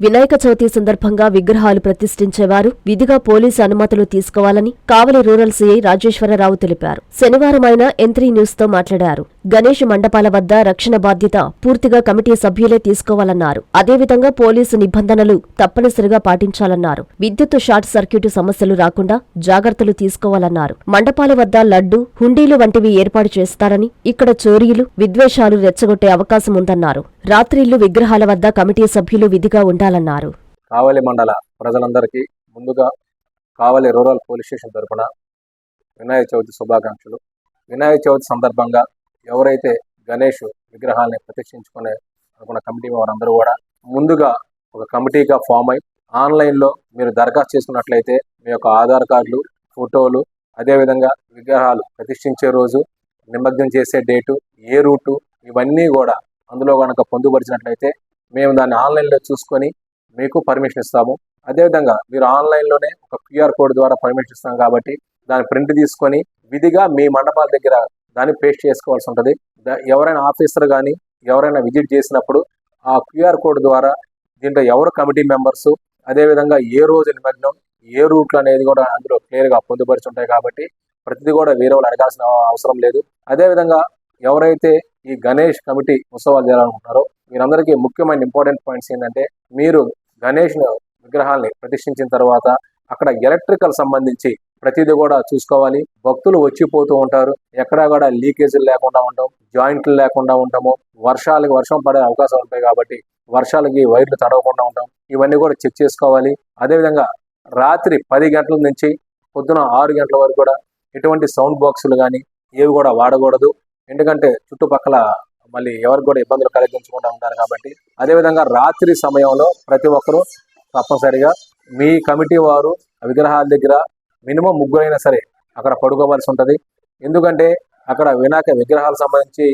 వినాయక చవితి సందర్భంగా విగ్రహాలు ప్రతిష్ఠించేవారు విధిగా పోలీసు అనుమతులు తీసుకోవాలని కావలి రూరల్ సీఐ రాజేశ్వరరావు తెలిపారు. శనివారం ఆయన ఎంత్రీ న్యూస్తో మాట్లాడారు. గణేష్ మండపాల వద్ద రక్షణ బాధ్యత పూర్తిగా కమిటీ సభ్యులే తీసుకోవాలన్నారు. అదేవిధంగా పోలీసు నిబంధనలు తప్పనిసరిగా పాటించాలన్నారు. విద్యుత్ షార్ట్ సర్క్యూట్ సమస్యలు రాకుండా జాగ్రత్తలు తీసుకోవాలన్నారు. మండపాల వద్ద లడ్డు హుండీలు వంటివి ఏర్పాటు చేస్తారని ఇక్కడ చోరీలు విద్వేషాలు రెచ్చగొట్టే అవకాశం ఉందన్నారు. రాత్రిళ్ళు విగ్రహాల వద్ద కమిటీ సభ్యులు విధిగా ఉండాలన్నారు. కావలి మండల ప్రజలందరికీ ముందుగా కావలి రూరల్ పోలీస్ స్టేషన్ తరపున వినాయక చవితి శుభాకాంక్షలు. వినాయక చవితి సందర్భంగా ఎవరైతే గణేష్ విగ్రహాలని ప్రతిష్ఠించుకునే అనుకున్న కమిటీ వారందరూ కూడా ముందుగా ఒక కమిటీగా ఫామ్ అయి ఆన్లైన్లో మీరు దరఖాస్తు చేసుకున్నట్లయితే మీ యొక్క ఆధార్ కార్డులు ఫోటోలు అదేవిధంగా విగ్రహాలు ప్రతిష్ఠించే రోజు నిమగ్నం చేసే డేటు ఏ రూటు ఇవన్నీ కూడా అందులో కనుక పొందుపరిచినట్లయితే మేము దాన్ని ఆన్లైన్లో చూసుకొని మీకు పర్మిషన్ ఇస్తాము. అదేవిధంగా మీరు ఆన్లైన్లోనే ఒక క్యూఆర్ కోడ్ ద్వారా పర్మిషన్ ఇస్తాం కాబట్టి దాని ప్రింట్ తీసుకొని విధిగా మీ మండపాల దగ్గర దాన్ని పేస్ట్ చేసుకోవాల్సి ఉంటుంది. ఎవరైనా ఆఫీసర్ కానీ ఎవరైనా విజిట్ చేసినప్పుడు ఆ క్యూఆర్ కోడ్ ద్వారా దీంట్లో ఎవరు కమిటీ మెంబర్స్ అదేవిధంగా ఏ రోజు నిమగ్నం ఏ రూట్లు అనేది కూడా అందులో క్లియర్గా పొందుపరిచి ఉంటాయి కాబట్టి ప్రతిదీ కూడా వేరే వాళ్ళు అడగాల్సిన అవసరం లేదు. అదేవిధంగా ఎవరైతే ఈ గణేష్ కమిటీ ఉత్సవాలు చేయాలనుకుంటున్నారో మీరందరికీ ముఖ్యమైన ఇంపార్టెంట్ పాయింట్స్ ఏంటంటే మీరు గణేష్ విగ్రహాల్ని ప్రతిష్ఠించిన తర్వాత అక్కడ ఎలక్ట్రికల్ సంబంధించి ప్రతిదీ కూడా చూసుకోవాలి. భక్తులు వచ్చిపోతూ ఉంటారు. ఎక్కడా కూడా లీకేజీలు లేకుండా ఉండడం జాయింట్లు లేకుండా ఉండము. వర్షాలకి వర్షం పడే అవకాశాలు ఉంటాయి కాబట్టి వర్షాలకి వైర్లు తడవకుండా ఉంటాం. ఇవన్నీ కూడా చెక్ చేసుకోవాలి. అదేవిధంగా రాత్రి పది గంటల నుంచి పొద్దున ఆరు గంటల వరకు కూడా ఎటువంటి సౌండ్ బాక్సులు కానీ ఏవి కూడా వాడకూడదు. ఎందుకంటే చుట్టుపక్కల మళ్ళీ ఎవరికి కూడా ఇబ్బందులు కలిగించకుండా ఉంటారు కాబట్టి. అదేవిధంగా రాత్రి సమయంలో ప్రతి ఒక్కరూ తప్పనిసరిగా మీ కమిటీ వారు ఆ విగ్రహాల దగ్గర మినిమం ముగ్గురైనా సరే అక్కడ పడుకోవాల్సి ఉంటుంది. ఎందుకంటే అక్కడ వినాయక విగ్రహాలకు సంబంధించి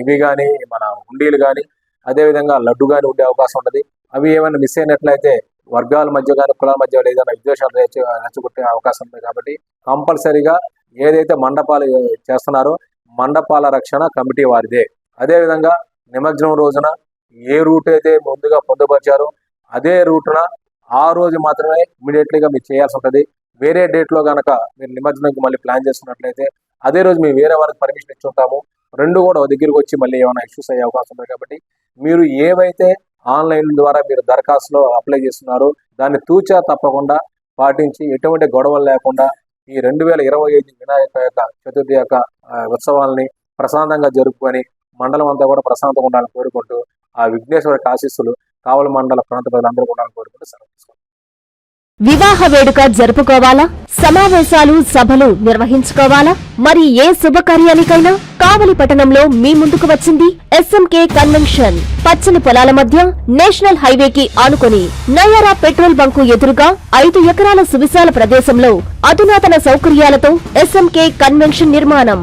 ఇవి కానీ మన హుండీలు కానీ అదేవిధంగా లడ్డు కానీ ఉండే అవకాశం ఉంటుంది. అవి ఏమైనా మిస్ అయినట్లయితే వర్గాల మధ్య కానీ కులాల మధ్య ఏదైనా విద్వేషాలు రెచ్చ రెచ్చగొట్టే అవకాశం ఉంది కాబట్టి కంపల్సరీగా ఏదైతే మండపాలు చేస్తున్నారో మండపాల రక్షణ కమిటీ వారిదే. అదేవిధంగా నిమజ్జనం రోజున ఏ రూట్ అయితే ముందుగా పొందుపరిచారో అదే రూటున ఆ రోజు మాత్రమే ఇమీడియట్లీగా మీరు చేయాల్సి ఉంటుంది. వేరే డేట్లో కనుక మీరు నిమజ్జనంకి మళ్ళీ ప్లాన్ చేసుకున్నట్లయితే అదే రోజు మేము వేరే వారికి పర్మిషన్ ఇచ్చి ఉంటాము. రెండు కూడా ఒక దగ్గరికి వచ్చి మళ్ళీ ఏమైనా ఇష్యూస్ అయ్యే అవకాశం ఉంది కాబట్టి మీరు ఏవైతే ఆన్లైన్ ద్వారా మీరు దరఖాస్తులో అప్లై చేస్తున్నారో దాన్ని తూచా తప్పకుండా పాటించి ఎటువంటి గొడవలు లేకుండా ఈ రెండు వేల ఇరవై ఐదు వినాయక యొక్క చతుర్థి యొక్క ఉత్సవాలని ఉత్సవాల్ని ప్రశాంతంగా జరుపుకొని మండలం అంతా కూడా ప్రశాంతంగా ఉండాలని కోరుకుంటూ ఆ విఘ్నేశ్వర ఆశీస్సులు కావలి మండల ప్రాంత ప్రజలందరూ ఉండాలని కోరుకుంటూ సెలవు తీసుకుంటాం. వివాహ వేడుక జరుపుకోవాలా? సమావేశాలు సభలు నిర్వహించుకోవాలా? మరి ఏ శుభకార్యానికైనా కావలి పట్టణంలో మీ ముందుకు వచ్చింది ఎస్ఎంకే కన్వెన్షన్. పచ్చని పొలాల మధ్య నేషనల్ హైవేకి ఆనుకొని నయారా పెట్రోల్ బంకు ఎదురుగా ఐదు ఎకరాల సువిశాల ప్రదేశంలో అధునాతన సౌకర్యాలతో ఎస్ఎంకే కన్వెన్షన్ నిర్మాణం.